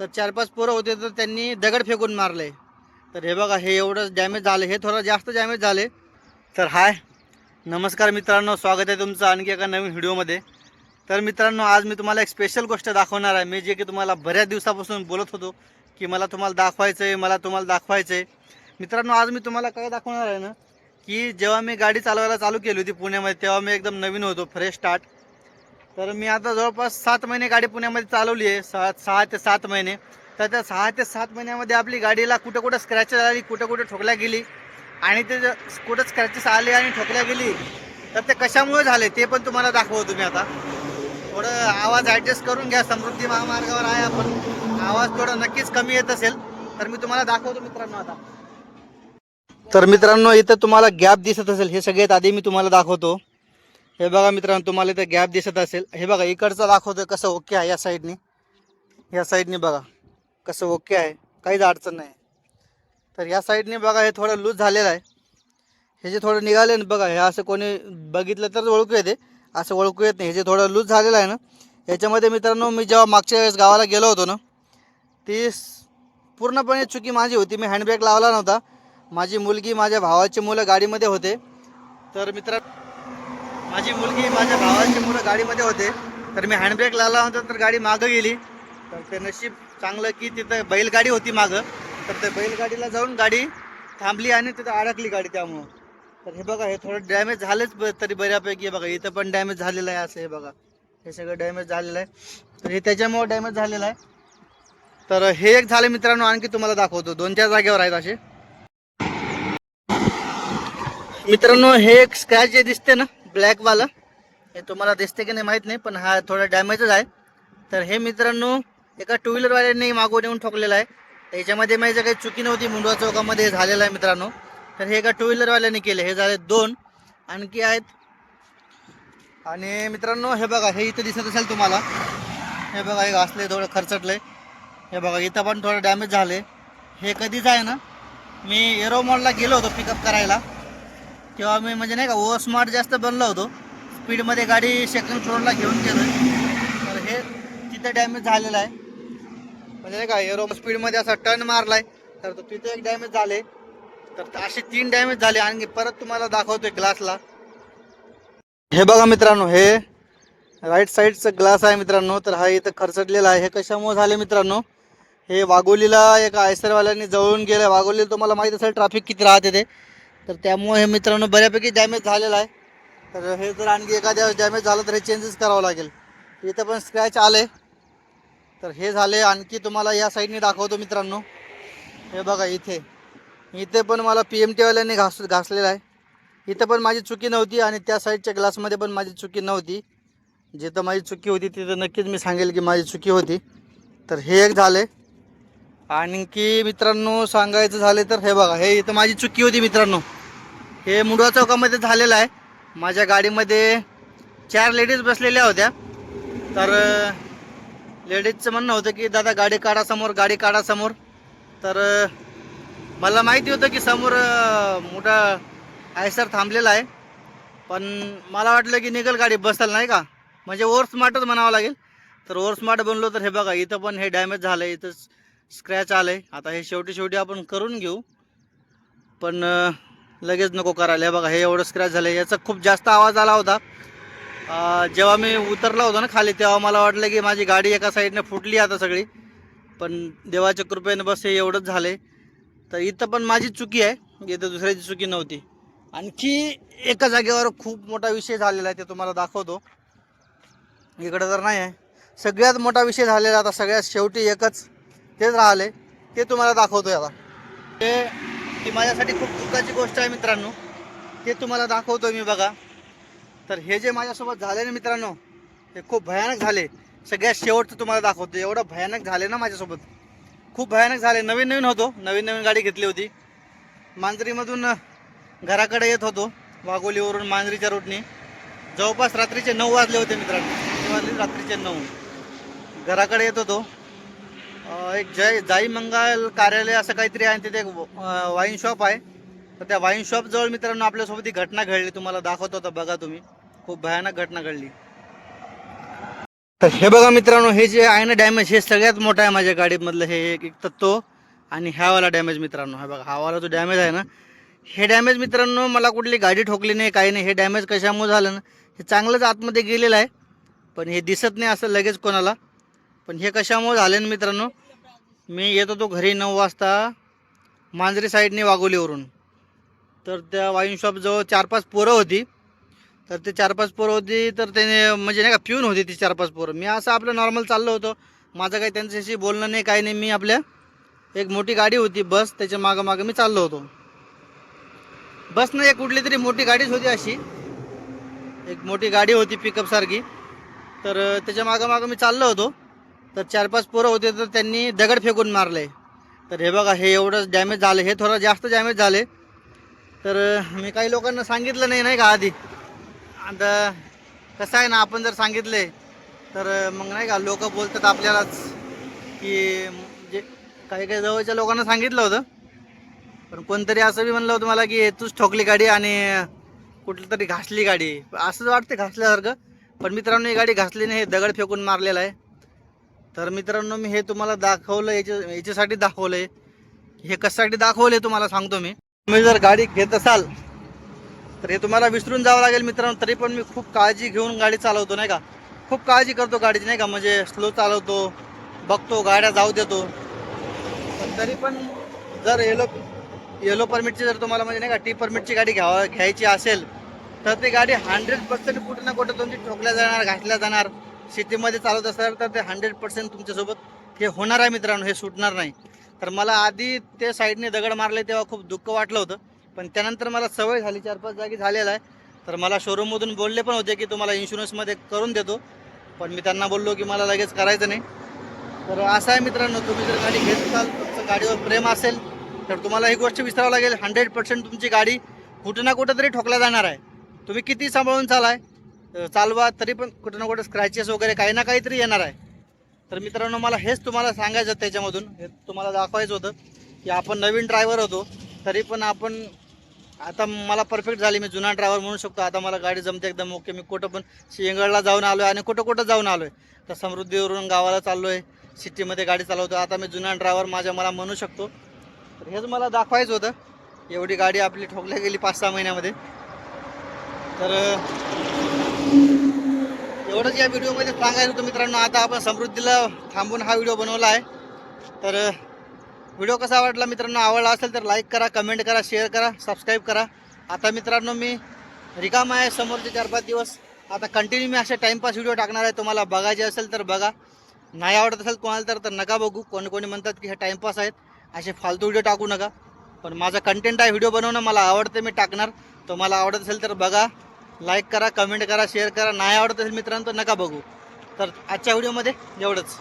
तर चार पाच पोरं होते तर त्यांनी दगड फेकून मारले. तर हे बघा हे एवढं डॅमेज झालं. हे थोडं जास्त डॅमेज झाले. तर हाय. नमस्कार मित्रांनो स्वागत आहे तुमचं आणखी एका नवीन व्हिडिओमध्ये. तर मित्रांनो आज मी तुम्हाला एक स्पेशल गोष्ट दाखवणार आहे. मी जे की तुम्हाला बऱ्याच दिवसापासून बोलत होतो की मला तुम्हाला दाखवायचं आहे मला तुम्हाला दाखवायचं आहे मित्रांनो आज मी तुम्हाला काय दाखवणार आहे ना की जेव्हा मी गाडी चालवायला चालू केली होती पुण्यामध्ये तेव्हा मी एकदम नवीन होतो फ्रेश स्टार्ट तर मी आता जवळपास सात महिने गाडी पुण्यामध्ये चालवली आहे. सहा सहा ते सात महिने. तर त्या सहा ते सात महिन्यामध्ये आपली गाडीला कुठं कुठं स्क्रॅचेस आली कुठं कुठं ठोकल्या गेली आणि ते कुठं स्क्रॅचेस आले आणि ठोकल्या गेली तर ते कशामुळे झाले ते पण तुम्हाला दाखवतो मी आता. थोडं आवाज ॲडजस्ट करून घ्या. समृद्धी महामार्गावर आहे आपण. आवाज थोडा नक्कीच कमी येत असेल. तर मी तुम्हाला दाखवतो मित्रांनो आता. तर मित्रांनो इथं तुम्हाला गॅप दिसत असेल. हे सगळ्यात आधी मी तुम्हाला दाखवतो. हे बघा मित्रांनो तुम्हाला इथं गॅप दिसत असेल. हे बघा इकडचं दाखवतोय कसं ओके आहे या साईडनी या साईडनी बघा कसं ओके आहे. काहीच अडचण नाही. तर या साईडने बघा हे थोडं लूज झालेलं आहे. हे जे थोडं निघाले ना बघा हे असं कोणी बघितलं तर ओळखू येते. असं ओळखू येत नाही. हे जे थोडं लूज झालेलं आहे ना याच्यामध्ये मित्रांनो मी जेव्हा मागच्या वेळेस गावाला गेलो होतो ना ती पूर्णपणे चुकी माझी होती. मी हँडब्रेक लावला नव्हता. माझी मुलगी माझ्या भावाची मुलं गाडीमध्ये होते. तर मित्र माझी मुलगी माझ्या भावाची मुलं गाडीमध्ये होते. तर मी हँडब्रेक लावला होता तर गाडी मागं गेली. तर ते नशीब चांगलं की तिथं बैलगाडी होती मागं. तर ते बैलगाडीला जाऊन गाडी थांबली आणि तिथं अडकली गाडी त्यामुळं. तर हे बघा हे थोडं डॅमेज झालेच ब- तरी बऱ्यापैकी हे बघा इथं पण डॅमेज झालेलं आहे असं हे बघा. हे सगळं डॅमेज झालेलं आहे. तर हे त्याच्यामुळं डॅमेज झालेलं आहे. तर हे एक झालं मित्रांनो आणखी तुम्हाला दाखवतो. दोन चार जागेवर आहेत असे. मित्रांनो हे एक स्क्रॅच जे दिसते ना ब्लॅकवाला हे तुम्हाला दिसते की नाही माहीत नाही पण हा थोडा डॅमेजच आहे. तर हे मित्रांनो एका टू व्हीलरवाल्यांनी मागून येऊन ठोकलेलं आहे. त्याच्यामध्ये माझी काही चुकी नव्हती मुंडवा चौकामध्ये हे झालेलं आहे मित्रांनो. तर हे एका टू व्हीलरवाल्याने केले हे झाले दोन. आणखी आहेत. आणि मित्रांनो हे बघा हे इथं दिसत असेल तुम्हाला. हे बघा हे घासले थोडं खरचटले हे बघा इथं पण थोडं डॅमेज झाले हे कधीच आहे ना मी एरो मॉलला गेलो होतो पिकअप करायला. तेव्हा मी म्हणजे नाही का ओव्हर स्मार्ट जास्त बनलो होतो. स्पीडमध्ये गाडी सेकंड फ्लोअरला घेऊन गेलो तर हे तिथं डॅमेज झालेलं आहे. म्हणजे नाही का एरो स्पीडमध्ये असा टर्न मारलाय. तर तो तिथे एक डॅमेज झाले. तर असे तीन डॅमेज झाले. आणि परत तुम्हाला दाखवतोय ग्लासला हे बघा मित्रांनो हे राईट साईडचं ग्लास आहे मित्रांनो. तर हा इथं खरचडलेला आहे. हे कशामुळे झाले मित्रांनो? हे वाघोलीला एका आयसरवाल्यांनी जवळून गेलं वाघोलीला तुम्हाला माहीत असेल ट्रॅफिक किती राहते ते. तर त्यामुळे हे मित्रांनो बऱ्यापैकी डॅमेज झालेलं आहे. तर हे जर आणखी एखाद्या डॅमेज झालं तर हे चेंजेस करावं लागेल. इथं पण स्क्रॅच आले तर हे झाले आणखी तुम्हाला या साईडने दाखवतो मित्रांनो. हे बघा इथे. इथे पण मला पी एम टीवाल्यांनी घास घासलेलं आहे. इथं पण माझी चुकी नव्हती आणि त्या साईडच्या ग्लासमध्ये पण माझी चुकी नव्हती. जिथं माझी चुकी होती तिथं नक्कीच मी सांगेल की माझी चुकी होती. तर हे एक झाले. आणखी मित्रांनो सांगायचं झाले तर हे बघा हे इथं माझी चुकी होती मित्रांनो. हे मुंडवा चौकामध्ये झालेलं आहे. माझ्या गाडीमध्ये चार लेडीज बसलेल्या होत्या. तर लेडीजचं म्हणणं होतं की दादा गाडी काढा समोर गाडी काढा समोर. तर मला माहिती होतं की समोर मोठा आयसर थांबलेला आहे. पण मला वाटलं की निघल गाडी बसल नाही का? म्हणजे ओवर स्मार्टच म्हणावं लागेल. तर ओव्हर स्मार्ट बनलो तर हे बघा इथं पण हे डॅमेज झालं आहे इथं स्क्रॅच आलं आहे आता हे शेवटी शेवटी आपण करून घेऊ. पण लगेच नको करायला. हे बघा हे एवढं स्क्रॅच झालं याचा खूप जास्त आवाज आला होता. जेव्हा मी उतरला होतो ना खाली तेव्हा मला वाटलं की माझी गाडी एका साईडने फुटली आता सगळी. पण देवाच्या कृपेने बस हे एवढंच झाले तर इथं पण माझी चुकी आहे. इथं दुसऱ्याची चुकी नव्हती. आणखी एका जागेवर खूप मोठा विषय झालेला आहे ते तुम्हाला दाखवतो. इकडं तर नाही आहे. सगळ्यात मोठा विषय झालेला आता सगळ्यात शेवटी एकच तेच राहिले ते तुम्हाला दाखवतोय आता. ते ती माझ्यासाठी खूप दुःखाची गोष्ट आहे मित्रांनो. ते तुम्हाला दाखवतो मी बघा. तर हे जे माझ्यासोबत झाले ना मित्रांनो हे खूप भयानक झाले. सगळ्यात शेवटचं तुम्हाला दाखवतो एवढं भयानक झाले ना माझ्यासोबत. खूप भयानक झाले. नवीन नवीन होतो. नवीन नवीन गाडी घेतली होती. मांजरीमधून घराकडे येत होतो. वाघोलीवरून मांजरीच्या रूटनी जवळपास रात्रीचे नऊ वाजले होते मित्रांनो. वाजले रात्रीचे नऊ. घराकडे येत होतो. एक जय जाई मंगल कार्यालय असं काहीतरी आहे तिथे एक वाईन शॉप आहे. तर त्या वाईन शॉपजवळ मित्रांनो आपल्यासोबत ही घटना घडली. तुम्हाला दाखवत होता बघा तुम्ही. खूप भयानक घटना घडली. तर हे बघा मित्रांनो हे जे आहे ना डॅमेज हे सगळ्यात मोठं आहे माझ्या गाडीमधलं. हे एक एक तर तो आणि ह्यावाला डॅमेज मित्रांनो. हा बघा हावाला जो डॅमेज आहे ना हे डॅमेज मित्रांनो मला कुठली गाडी ठोकली नाही काही नाही. हे डॅमेज कशामुळे झालं ना हे चांगलंच आतमध्ये गेलेलं आहे. पण हे दिसत नाही असं लगेच कोणाला. पण हे कशामुळे झालं ना मित्रांनो? मी येत होतो घरी नऊ वाजता मांजरी साईडने वाघोलीवरून. तर त्या वाईन शॉपजवळ चार पाच पोरं होती. तर ते चार पाच पोरं होती तर त्याने म्हणजे नाही का पिऊन होती ती चार पाच पोरं. मी असं आपलं नॉर्मल चाललो होतो. माझं काही त्यांच्याशी बोलणं नाही काही नाही. मी आपल्या एक मोठी गाडी होती बस. त्याच्या मागं मागं मी चाललो होतो. बस नाही कुठली तरी मोठी गाडीच होती अशी. एक मोठी गाडी होती पिकअपसारखी तर त्याच्या मागं मागं मी चाललो होतो. तर चार पाच पोरं होते तर त्यांनी दगड फेकून मारले. तर हे बघा हे एवढंच डॅमेज झालं. हे थोडं जास्त डॅमेज झाले. तर मी काही लोकांना सांगितलं नाही नाही का आधी? आता कसं आहे ना आपण जर सांगितले तर मग नाही का लोक बोलतात आपल्यालाच की जे काही काही जवळच्या लोकांना सांगितलं होतं. पण कोणतरी असं बी म्हणलं होतं मला की तूच ठोकली गाडी आणि कुठली तरी घासली गाडी. असंच वाटते घासल्यासारखं. पण मित्रांनो ही गाडी घासली नाही हे दगड फेकून मारलेला आहे. तर मित्रांनो मी हे तुम्हाला दाखवलं याच्या याच्यासाठी दाखवलं आहे हे कशासाठी दाखवलं तुम्हाला सांगतो मी. तुम्ही जर गाडी घेत असाल तर हे तुम्हाला विसरून जावं लागेल मित्रांनो. तरी पण मी खूप काळजी घेऊन गाडी चालवतो नाही का? खूप काळजी करतो गाडीची नाही का? म्हणजे स्लो चालवतो बघतो गाड्या जाऊ देतो. पण तरी पण जर येलो येलो परमिटची जर तुम्हाला म्हणजे नाही का टी परमिटची गाडी घ्यावा घ्यायची असेल तर ती गाडी हंड्रेड पर्सेंट कुठं ना कुठं तुमची ठोकल्या जाणार घातल्या जाणार. सिटीमध्ये चालवत असाल तर ते हंड्रेड पर्सेंट तुमच्यासोबत हे होणार आहे मित्रांनो हे सुटणार नाही. तर मला आधी ते साईडने दगड मारले तेव्हा खूप दुःख वाटलं होतं. पण त्यानंतर मला सवय झाली चार पाच जागी झालेला आहे. तर मला शोरूममधून बोलले पण होते की तुम्हाला इन्शुरन्समध्ये करून देतो. पण मी त्यांना बोललो की मला लगेच करायचं नाही. तर असं आहे मित्रांनो तुम्ही जर गाडी घेत असाल तुमचं गाडीवर प्रेम असेल तर तुम्हाला ही गोष्ट विसरावं लागेल. हंड्रेड पर्सेंट तुमची गाडी कुठं ना कुठं तरी ठोकला जाणार आहे. तुम्ही किती सांभाळून चालाय चालवा तरी पण कुठं ना कुठं स्क्रॅचेस वगैरे काही ना काहीतरी येणार आहे. तर मित्रांनो मला हेच तुम्हाला सांगायचं होतं त्याच्यामधून. हे तुम्हाला दाखवायचं होतं की आपण नवीन ड्रायव्हर होतो तरी पण आपण आता मला परफेक्ट झाली. मी जुना ड्रायव्हर म्हणू शकतो. आता मला गाडी जमते एकदम ओके मी कुठं पण शिंगळला जाऊन आलो आहे आणि कुठं कुठं जाऊन आलो आहे तर समृद्धीवरून गावाला चाललो आहे सिटीमध्ये गाडी चालवतो. आता मी जुना ड्रायव्हर माझ्या मला म्हणू शकतो. तर हेच मला दाखवायचं होतं. एवढी गाडी आपली ठोकल्या गेली पाच सहा महिन्यामध्ये. तर एवढंच या व्हिडिओमध्ये सांगायचं होतं मित्रांनो आता आपण समृद्धीला थांबून हा व्हिडिओ बनवला आहे. तर व्हिडिओ कसा वाटला मित्रांनो आवडला असेल तर लाईक करा कमेंट करा शेअर करा सबस्क्राईब करा. आता मित्रांनो मी रिकामा आहे समोरचे चार पाच दिवस. आता कंटिन्यू मी असे टाईमपास व्हिडिओ टाकणार आहे. तुम्हाला बघायचे असेल तर बघा. नाही आवडत असेल कोणाला तर तर नका बघू. कोणी कोणी म्हणतात की हे टाईमपास आहेत. असे फालतू व्हिडिओ टाकू नका. पण माझा कंटेंट आहे व्हिडिओ बनवणं मला आवडते मी टाकणार. तुम्हाला आवडत असेल तर बघा. लाईक करा कमेंट करा शेअर करा. नाही आवडत असेल मित्रांनो नका बघू. तर आजच्या व्हिडिओमध्ये एवढंच.